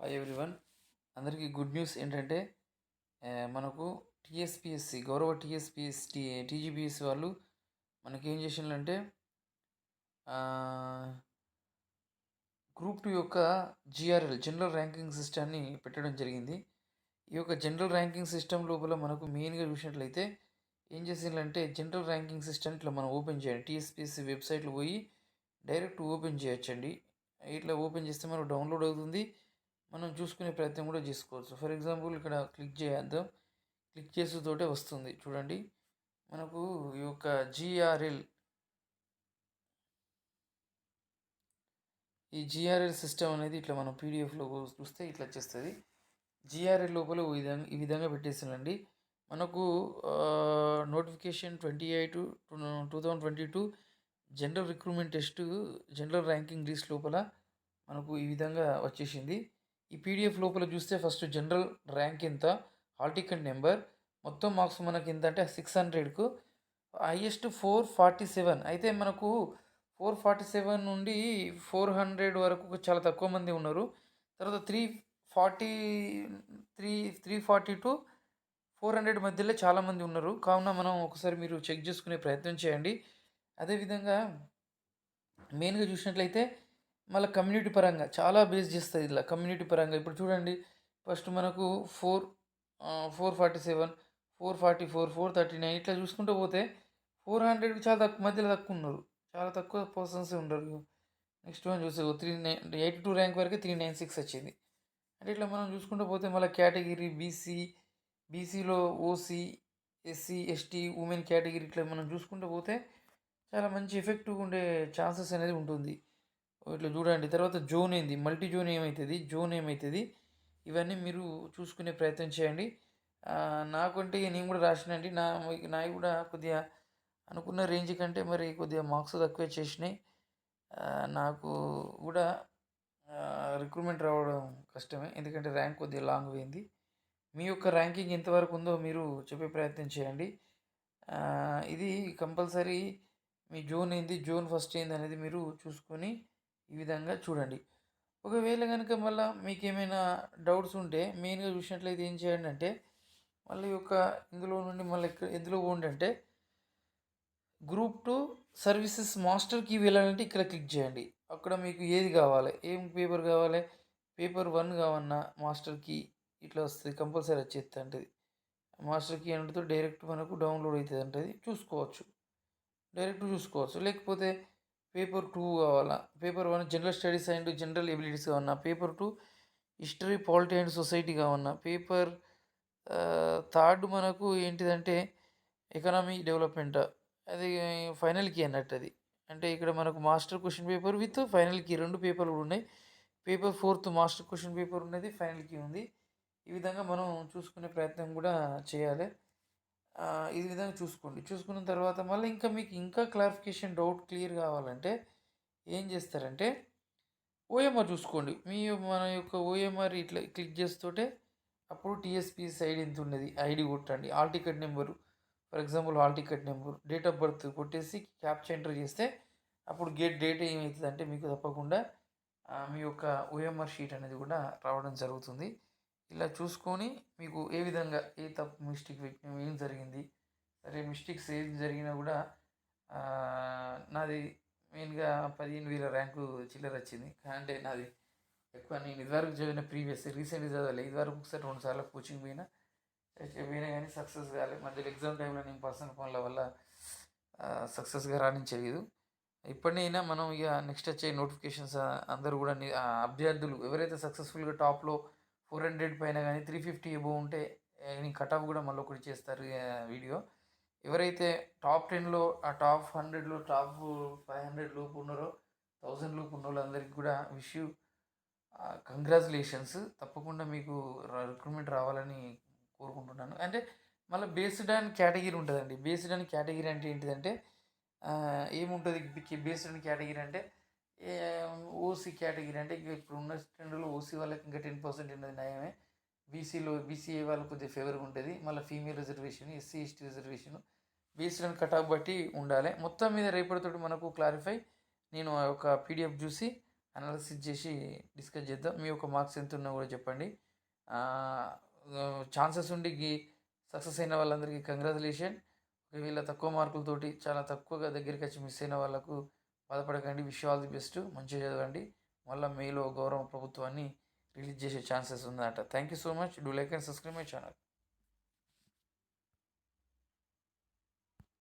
Hi everyone అందరికీ good news ఏంటంటే మనకు టీఎస్పిఎస్సి గౌరవ టీఎస్పిఎస్ టీ టీజీపీఎస్సి వాళ్ళు మనకి ఏం చేసిండ్రంటే గ్రూప్ టూ యొక్క జిఆర్ఎల్ జనరల్ ర్యాంకింగ్ సిస్టమ్ని పెట్టడం జరిగింది. ఈ యొక్క జనరల్ ర్యాంకింగ్ సిస్టమ్ లోపల మనకు మెయిన్గా చూసినట్లయితే ఏం చేసిందంటే జనరల్ ర్యాంకింగ్ సిస్టమ్ ఇట్లా మనం ఓపెన్ చేయాలి. టీఎస్పిఎస్సి వెబ్సైట్లో పోయి డైరెక్ట్ ఓపెన్ చేయొచ్చండి. ఇట్లా ఓపెన్ చేస్తే మనకు డౌన్లోడ్ అవుతుంది. మనం చూసుకునే ప్రయత్నం కూడా చేసుకోవచ్చు. ఫర్ ఎగ్జాంపుల్ ఇక్కడ క్లిక్ చేద్దాం క్లిక్ చేసేతోటే వస్తుంది. చూడండి. మనకు ఈ యొక్క జిఆర్ఎల్ ఈ జిఆర్ఎల్ సిస్టమ్ అనేది ఇట్లా మనం పీడిఎఫ్లో చూస్తే ఇట్లా వచ్చేస్తుంది. జిఆర్ఎల్ లోపల ఈ విధంగా ఈ విధంగా పెట్టేసానండి మనకు notification twenty eight two thousand twenty two general recruitment test general ranking list లోపల మనకు ఈ విధంగా వచ్చేసింది. ఈ పీడిఎఫ్ లోపల చూస్తే ఫస్ట్ జనరల్ ర్యాంక్ ఎంత హాల్ టికెట్ నెంబర్ మొత్తం మార్క్స్ మనకి ఎంత అంటే సిక్స్ హండ్రెడ్కు హైయెస్ట్ ఫోర్ ఫార్టీ సెవెన్ అయితే మనకు ఫోర్ ఫార్టీ సెవెన్ నుండి ఫోర్ హండ్రెడ్ వరకు చాలా తక్కువ మంది ఉన్నారు. తర్వాత three forty three three forty to four hundred మధ్యలో చాలామంది ఉన్నారు. కావున మనం ఒకసారి మీరు చెక్ చేసుకునే ప్రయత్నం చేయండి. అదేవిధంగా మెయిన్గా చూసినట్లయితే మళ్ళీ కమ్యూనిటీ పరంగా చాలా బేస్ చేస్తుంది ఇలా కమ్యూనిటీ పరంగా. ఇప్పుడు చూడండి ఫస్ట్ మనకు four four forty seven four forty four four thirty nine ఇట్లా చూసుకుంటూ పోతే ఫోర్ హండ్రెడ్కి చాలా తక్కువ మధ్యలో తక్కువ ఉన్నారు. చాలా తక్కువ పర్సన్స్ ఉండరు. నెక్స్ట్ వన్ చూసే three nine eighty two rank వరకు త్రీ నైన్ సిక్స్ వచ్చింది. అంటే ఇట్లా మనం చూసుకుంటూ పోతే మళ్ళీ కేటగిరీ బీసీ బీసీలో OC SC ST women category ఇట్లా మనం చూసుకుంటూ పోతే చాలా మంచి ఎఫెక్టివ్ ఉండే ఛాన్సెస్ అనేది ఉంటుంది. ఇట్లా చూడండి. తర్వాత జోన్ ఏంది? మల్టీ జోన్ ఏమవుతుంది జోన్ ఏమవుతుంది ఇవన్నీ మీరు చూసుకునే ప్రయత్నం చేయండి. నాకంటే నేను కూడా రాసినండి. నా నావి కూడా కొద్దిగా అనుకున్న రేంజ్ కంటే మరి కొద్దిగా మార్క్స్ తక్కువే చేసినాయి. నాకు కూడా రిక్రూట్మెంట్ రావడం కష్టమే. ఎందుకంటే ర్యాంక్ కొద్దిగా లాంగ్ పోయింది. మీ యొక్క ర్యాంకింగ్ ఎంతవరకు ఉందో మీరు చెప్పే ప్రయత్నం చేయండి. ఇది కంపల్సరీ మీ జోన్ ఏంది? జోన్ ఫస్ట్ ఏంది అనేది మీరు చూసుకొని ఈ విధంగా చూడండి. ఒకవేళ కనుక మళ్ళీ మీకు ఏమైనా డౌట్స్ ఉంటే మెయిన్గా చూసినట్లయితే ఏం చేయండి అంటే మళ్ళీ యొక్క ఇందులో నుండి మళ్ళీ ఎందులో పోండి అంటే గ్రూప్ టూ సర్వీసెస్ మాస్టర్కి వెళ్ళాలంటే ఇక్కడ క్లిక్ చేయండి. అక్కడ మీకు ఏది కావాలి? ఏం పేపర్ కావాలి? పేపర్ వన్ కావన్నా మాస్టర్కి ఇట్లా వస్తుంది కంపల్సరీ వచ్చేది అంటది మాస్టర్కి అంటే డైరెక్ట్ మనకు డౌన్లోడ్ అవుతుంది అంటది చూసుకోవచ్చు. డైరెక్ట్ చూసుకోవచ్చు. లేకపోతే పేపర్ టూ కావాలా? Paper one general studies and general abilities కావాలన్నా. Paper two history polity and society కావాలన్నా. పేపర్ థర్డ్ మనకు ఏంటిదంటే ఎకనామీ డెవలప్మెంట్. అది ఫైనల్కి అన్నట్టు అది. అంటే ఇక్కడ మనకు మాస్టర్ క్వశ్చన్ పేపర్ విత్ ఫైనల్కి రెండు పేపర్లు ఉన్నాయి. Paper fourth master question paper ఉన్నది ఫైనల్కి ఉంది. ఈ విధంగా మనం చూసుకునే ప్రయత్నం కూడా చేయాలి. ఈ విధంగా చూసుకోండి. చూసుకున్న తర్వాత మళ్ళీ ఇంకా మీకు ఇంకా క్లారిఫికేషన్ డౌట్ క్లియర్ కావాలంటే ఏం చేస్తారంటే ఓఎంఆర్ చూసుకోండి. మీ మన యొక్క ఓఎంఆర్ ఇట్లా క్లిక్ చేస్తుంటే అప్పుడు టీఎస్పీఎస్ ఐడి ఎంత ఉన్నది? ఐడి కొట్టండి. Hall ticket number for example hall ticket number date of birth కొట్టేసి క్యాప్చర్ ఎంటర్ చేస్తే అప్పుడు గేట్ డేట్ ఏమవుతుంది అంటే మీకు తప్పకుండా మీ యొక్క ఓఎంఆర్ షీట్ అనేది కూడా రావడం జరుగుతుంది. ఇలా చూసుకొని మీకు ఏ విధంగా ఏ తప్పు మిస్టేక్ ఏం జరిగింది సరే మిస్టేక్స్ ఏం జరిగినా కూడా నాది మెయిన్గా పదిహేను వేల ర్యాంకు చిల్లర వచ్చింది. అంటే నాది ఎక్కువ నేను ఇదివరకు చదివిన ప్రీవియస్ రీసెంట్గా చదవాలి. ఇదివరకు ఒకసారి రెండు సార్లు కోచింగ్ పోయినా పోయినా కానీ సక్సెస్ కాలేదు మధ్యలో ఎగ్జామ్ టైంలో నేను పర్సనల్ ఫోన్ల వల్ల సక్సెస్గా రాణించలేదు. ఇప్పటినైనా మనం ఇక నెక్స్ట్ వచ్చే నోటిఫికేషన్స్ అందరూ కూడా అభ్యర్థులు ఎవరైతే సక్సెస్ఫుల్గా టాప్లో ఫోర్ హండ్రెడ్ పైన కానీ త్రీ ఫిఫ్టీ ఎబో ఉంటే కట్ ఆఫ్ కూడా మళ్ళీ ఒకటి చేస్తారు వీడియో. ఎవరైతే టాప్ టెన్లో ఆ టాప్ హండ్రెడ్లో టాప్ ఫైవ్ హండ్రెడ్ లోపు ఉన్నారో థౌజండ్ లోపు ఉన్న వాళ్ళందరికీ కూడా విష్ యూ కంగ్రాచులేషన్స్. తప్పకుండా మీకు రిక్రూట్మెంట్ రావాలని కోరుకుంటున్నాను. అంటే మళ్ళీ బేస్డ్ ఆన్ కేటగిరీ ఉంటుందండి. బేస్డ్ ఆన్ కేటగిరీ అంటే ఏంటిదంటే ఏముంటుంది? బేస్డ్ ఆన్ కేటగిరీ అంటే ఓసీ కేటగిరీ అంటే ఇంకా ఇప్పుడు ఉన్న ట్రెండ్లో ఓసీ వాళ్ళకి ఇంకా టెన్ పర్సెంట్ ఉన్నది న్యాయమే. బీసీలో బీసీఏ వాళ్ళకి కొద్దిగా ఫేవర్గా ఉంటుంది మళ్ళీ female reservation SC ST reservation. Based on cut off బట్టి ఉండాలి. మొత్తం మీద రేపటితోటి మనకు క్లారిఫై నేను ఒక పీడిఎఫ్ చూసి అనాలిసిస్ చేసి డిస్కస్ చేద్దాం. మీ యొక్క మార్క్స్ ఎంత ఉన్నా కూడా చెప్పండి. ఛాన్సెస్ ఉండి సక్సెస్ అయిన వాళ్ళందరికీ కంగ్రాచులేషన్ ఒకవేళ తక్కువ మార్కులతోటి చాలా తక్కువగా దగ్గరికి వచ్చి మిస్ అయిన వాళ్ళకు బాధపడకండి. Wish all the best. మంచిగా చదవండి. మళ్ళీ మేలో గౌరవ ప్రభుత్వాన్ని రిలీజ్ చేసే ఛాన్సెస్ ఉందంట thank you so much do like and subscribe my channel